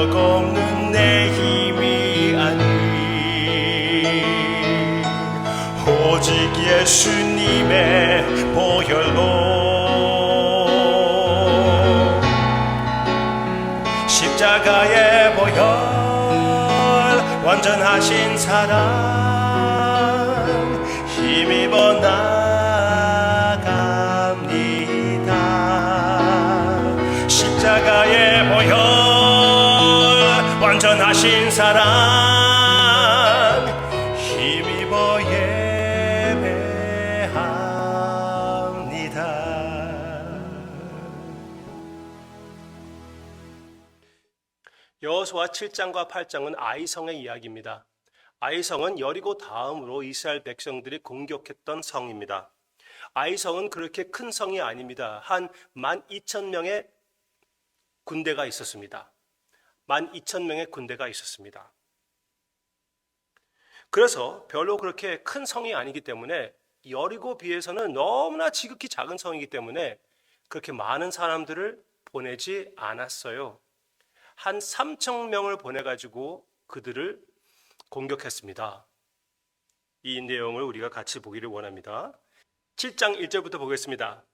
자격 없는 내 힘이 아니 오직 예수님의 보혈로 십자가의 보혈 완전하신 사랑 하신 사랑 힘입어 예배합니다 여호수아 7장과 8장은 아이성의 이야기입니다. 아이성은 여리고 다음으로 이스라엘 백성들이 공격했던 성입니다. 아이성은 그렇게 큰 성이 아닙니다. 한 12,000명의 군대가 있었습니다. 12,000명의 군대가 있었습니다. 그래서 별로 그렇게 큰 성이 아니기 때문에 여리고 비해서는 너무나 지극히 작은 성이기 때문에 그렇게 많은 사람들을 보내지 않았어요. 한 3천 명을 보내가지고 그들을 공격했습니다. 이 내용을 우리가 같이 보기를 원합니다. 7장 1절부터 보겠습니다.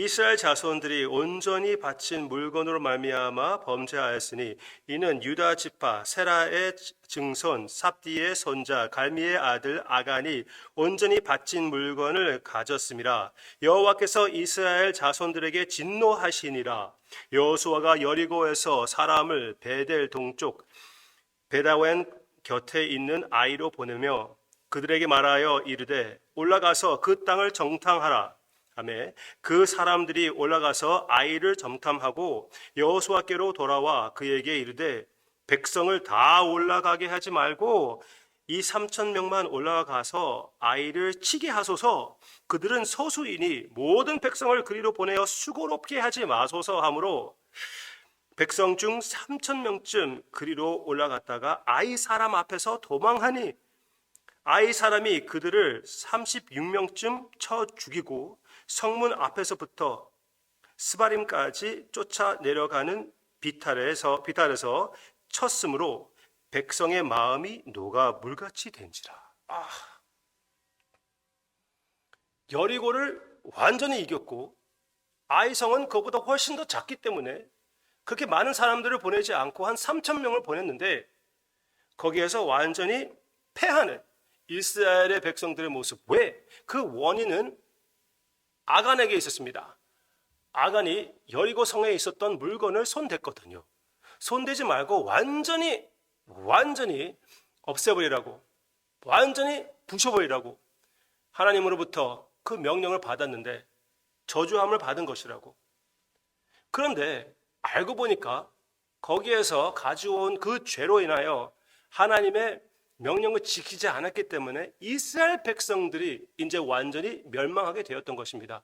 이스라엘 자손들이 온전히 바친 물건으로 말미암아 범죄하였으니 이는 유다 지파 세라의 증손 삽디의 손자 갈미의 아들 아간이 온전히 바친 물건을 가졌음이라 여호와께서 이스라엘 자손들에게 진노하시니라. 여호수아가 여리고에서 사람을 베델 동쪽 베다웬 곁에 있는 아이로 보내며 그들에게 말하여 이르되 올라가서 그 땅을 정탐하라 하매 그 사람들이 올라가서 아이를 정탐하고 여호수아께로 돌아와 그에게 이르되 백성을 다 올라가게 하지 말고 이 삼천 명만 올라가서 아이를 치게 하소서. 그들은 소수이니 모든 백성을 그리로 보내어 수고롭게 하지 마소서 하므로 백성 중 삼천 명쯤 그리로 올라갔다가 아이 사람 앞에서 도망하니 아이 사람이 그들을 36명쯤 쳐 죽이고 성문 앞에서부터 스바림까지 쫓아 내려가는 비탈에서 비탈에서 쳤으므로 백성의 마음이 녹아 물같이 된지라. 아. 여리고를 완전히 이겼고 아이성은 그보다 훨씬 더 작기 때문에 그렇게 많은 사람들을 보내지 않고 한 3천 명을 보냈는데 거기에서 완전히 패하는 이스라엘의 백성들의 모습. 왜? 그 원인은 아간에게 있었습니다. 아간이 여리고 성에 있었던 물건을 손댔거든요. 손대지 말고 완전히 완전히 없애버리라고 완전히 부셔버리라고 하나님으로부터 그 명령을 받았는데 저주함을 받은 것이라고. 그런데 알고 보니까 거기에서 가져온 그 죄로 인하여 하나님의 명령을 지키지 않았기 때문에 이스라엘 백성들이 이제 완전히 멸망하게 되었던 것입니다.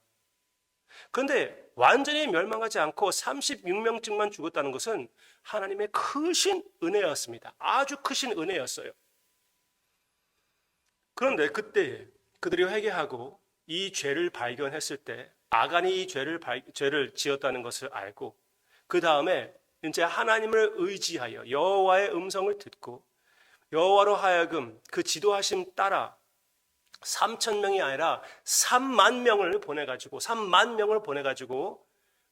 그런데 완전히 멸망하지 않고 36명쯤만 죽었다는 것은 하나님의 크신 은혜였습니다. 아주 크신 은혜였어요. 그런데 그때 그들이 회개하고 이 죄를 발견했을 때 아간이 이 죄를 발- 죄를 지었다는 것을 알고 그 다음에 이제 하나님을 의지하여 여호와의 음성을 듣고 여호와로 하여금 그 지도하심 따라 3천 명이 아니라 3만 명을 보내가지고 3만 명을 보내가지고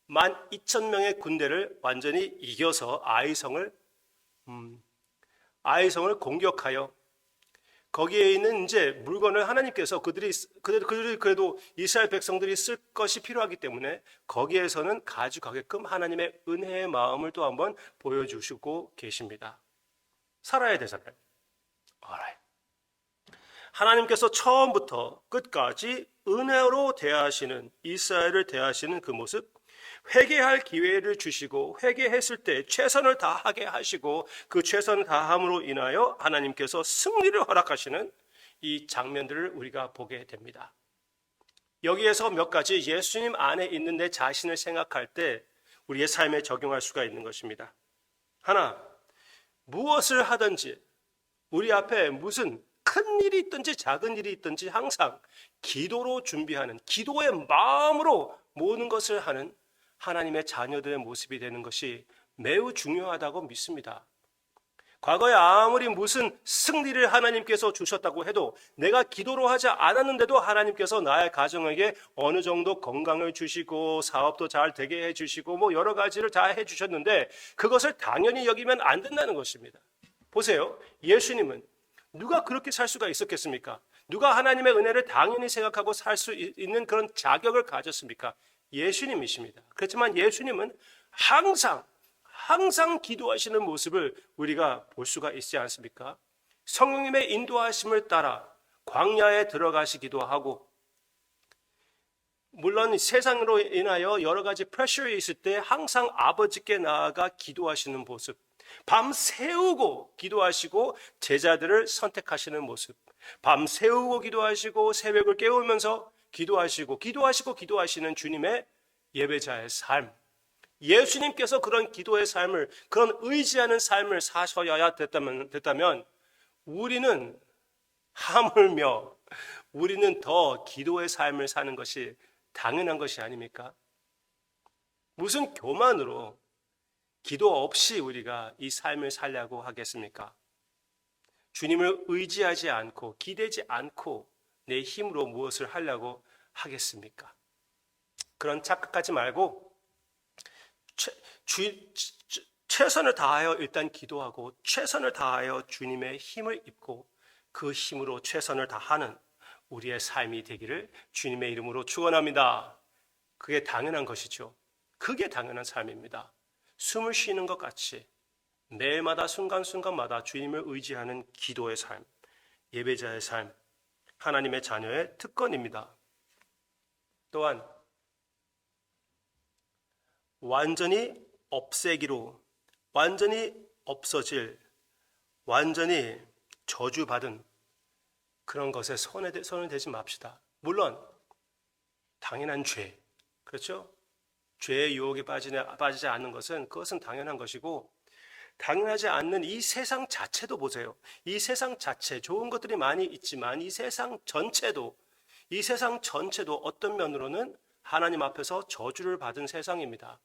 1만 2천 명의 군대를 완전히 이겨서 아이성을 음, 아이성을 공격하여 거기에 있는 이제 물건을 하나님께서 그들이 그들이, 그들이 그래도 이스라엘 백성들이 쓸 것이 필요하기 때문에 거기에서는 가져가게끔 하나님의 은혜의 마음을 또 한번 보여주시고 계십니다. 살아야 되잖아요. 하나님께서 처음부터 끝까지 은혜로 대하시는 이스라엘을 대하시는 그 모습, 회개할 기회를 주시고 회개했을 때 최선을 다하게 하시고 그 최선을 다함으로 인하여 하나님께서 승리를 허락하시는 이 장면들을 우리가 보게 됩니다. 여기에서 몇 가지 예수님 안에 있는 내 자신을 생각할 때 우리의 삶에 적용할 수가 있는 것입니다. 하나, 무엇을 하든지 우리 앞에 무슨 큰 일이 있든지 작은 일이 있든지 항상 기도로 준비하는 기도의 마음으로 모든 것을 하는 하나님의 자녀들의 모습이 되는 것이 매우 중요하다고 믿습니다. 과거에 아무리 무슨 승리를 하나님께서 주셨다고 해도 내가 기도로 하지 않았는데도 하나님께서 나의 가정에게 어느 정도 건강을 주시고 사업도 잘 되게 해주시고 뭐 여러 가지를 다 해주셨는데 그것을 당연히 여기면 안 된다는 것입니다. 보세요. 예수님은 누가 그렇게 살 수가 있었겠습니까? 누가 하나님의 은혜를 당연히 생각하고 살 수 있는 그런 자격을 가졌습니까? 예수님이십니다. 그렇지만 예수님은 항상 항상 기도하시는 모습을 우리가 볼 수가 있지 않습니까? 성령님의 인도하심을 따라 광야에 들어가시기도 하고 물론 세상으로 인하여 여러 가지 프레셔에 있을 때 항상 아버지께 나아가 기도하시는 모습 밤 새우고 기도하시고 제자들을 선택하시는 모습 밤 새우고 기도하시고 새벽을 깨우면서 기도하시고 기도하시고 기도하시는 주님의 예배자의 삶 예수님께서 그런 기도의 삶을 그런 의지하는 삶을 사셔야 됐다면, 됐다면 우리는 하물며 우리는 더 기도의 삶을 사는 것이 당연한 것이 아닙니까? 무슨 교만으로 기도 없이 우리가 이 삶을 살려고 하겠습니까? 주님을 의지하지 않고 기대지 않고 내 힘으로 무엇을 하려고 하겠습니까? 그런 착각하지 말고 최, 주, 최선을 다하여 일단 기도하고 최선을 다하여 주님의 힘을 입고 그 힘으로 최선을 다하는 우리의 삶이 되기를 주님의 이름으로 축원합니다. 그게 당연한 것이죠. 그게 당연한 삶입니다. 숨을 쉬는 것 같이 매일마다 순간순간마다 주님을 의지하는 기도의 삶, 예배자의 삶, 하나님의 자녀의 특권입니다. 또한 완전히 없애기로 완전히 없어질 완전히 저주받은 그런 것에 손을 대지 맙시다. 물론 당연한 죄 그렇죠? 죄의 유혹에 빠지지, 않는 것은 그것은 당연한 것이고 당연하지 않는 이 세상 자체도 보세요. 이 세상 자체 좋은 것들이 많이 있지만 이 세상 전체도 이 세상 전체도 어떤 면으로는 하나님 앞에서 저주를 받은 세상입니다.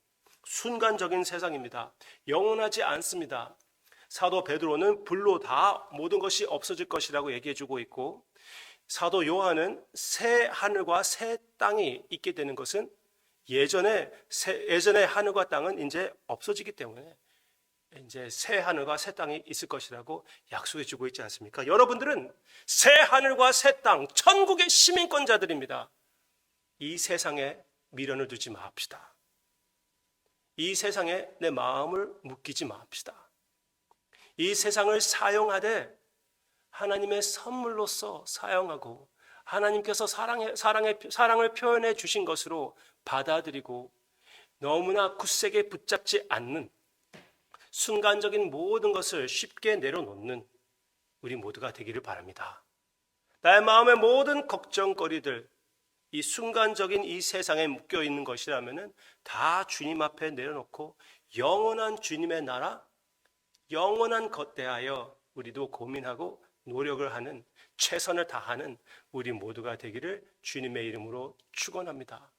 순간적인 세상입니다. 영원하지 않습니다. 사도 베드로는 불로 다 모든 것이 없어질 것이라고 얘기해 주고 있고 사도 요한은 새 하늘과 새 땅이 있게 되는 것은 예전에 새, 예전에 하늘과 땅은 이제 없어지기 때문에 이제 새 하늘과 새 땅이 있을 것이라고 약속해 주고 있지 않습니까? 여러분들은 새 하늘과 새 땅, 천국의 시민권자들입니다. 이 세상에 미련을 두지 맙시다. 이 세상에 내 마음을 묶이지 맙시다. 이 세상을 사용하되 하나님의 선물로서 사용하고 하나님께서 사랑의, 사랑의, 사랑을 표현해 주신 것으로 받아들이고 너무나 굳세게 붙잡지 않는 순간적인 모든 것을 쉽게 내려놓는 우리 모두가 되기를 바랍니다. 나의 마음의 모든 걱정거리들, 이 순간적인 이 세상에 묶여 있는 것이라면은 다 주님 앞에 내려놓고 영원한 주님의 나라, 영원한 것 대하여 우리도 고민하고 노력을 하는 최선을 다하는 우리 모두가 되기를 주님의 이름으로 축원합니다.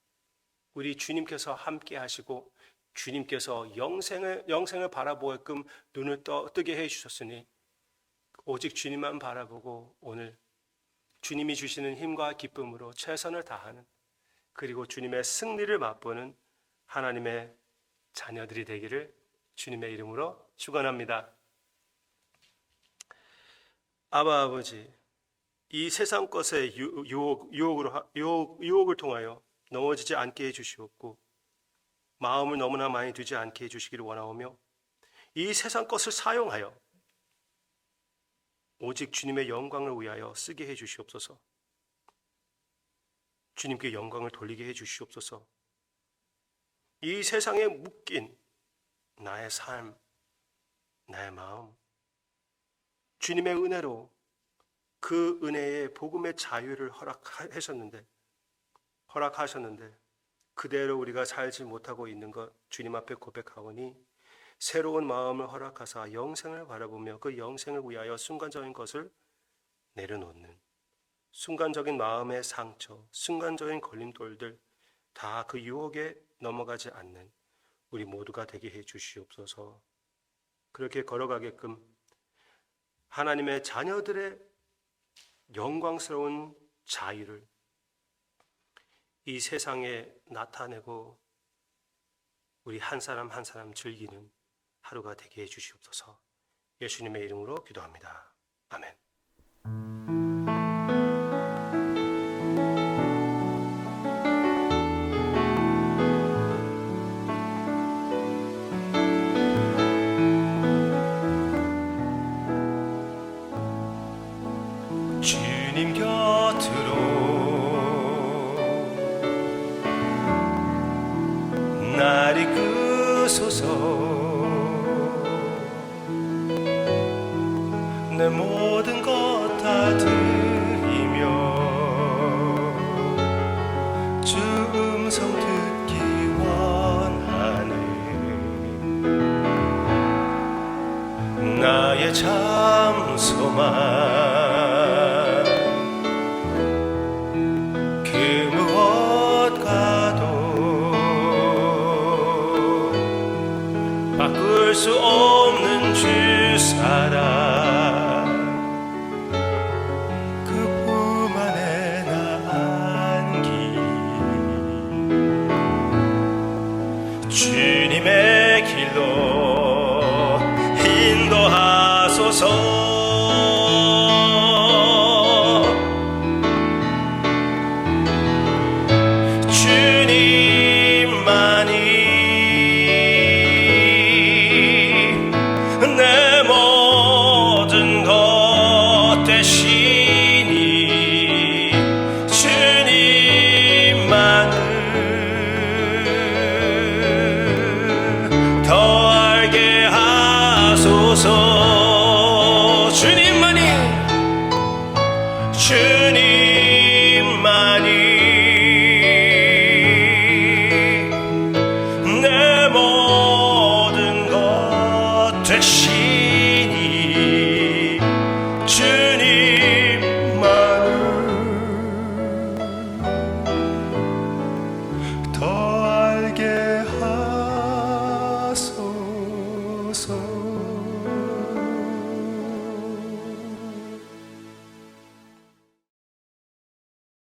우리 주님께서 함께 하시고 주님께서 영생을 영생을 바라보게끔 눈을 떠, 뜨게 해 주셨으니 오직 주님만 바라보고 오늘 주님이 주시는 힘과 기쁨으로 최선을 다하는 그리고 주님의 승리를 맛보는 하나님의 자녀들이 되기를 주님의 이름으로 축원합니다. 아바 아버지, 이 세상 것의 유- 유혹, 유혹으로, 하- 유혹, 유혹을 통하여 넘어지지 않게 해주시옵고 마음을 너무나 많이 두지 않게 해주시기를 원하오며 이 세상 것을 사용하여 오직 주님의 영광을 위하여 쓰게 해 주시옵소서. 주님께 영광을 돌리게 해 주시옵소서. 이 세상에 묶인 나의 삶, 나의 마음, 주님의 은혜로 그 은혜의 복음의 자유를 허락하셨는데, 허락하셨는데, 그대로 우리가 살지 못하고 있는 것 주님 앞에 고백하오니 새로운 마음을 허락하사 영생을 바라보며 그 영생을 위하여 순간적인 것을 내려놓는 순간적인 마음의 상처, 순간적인 걸림돌들 다 그 유혹에 넘어가지 않는 우리 모두가 되게 해 주시옵소서. 그렇게 걸어가게끔 하나님의 자녀들의 영광스러운 자유를 이 세상에 나타내고 우리 한 사람 한 사람 즐기는 하루가 되게 해 주시옵소서. 예수님의 이름으로 기도합니다. 아멘. 주 음성 듣기 원하네. 나의 참소만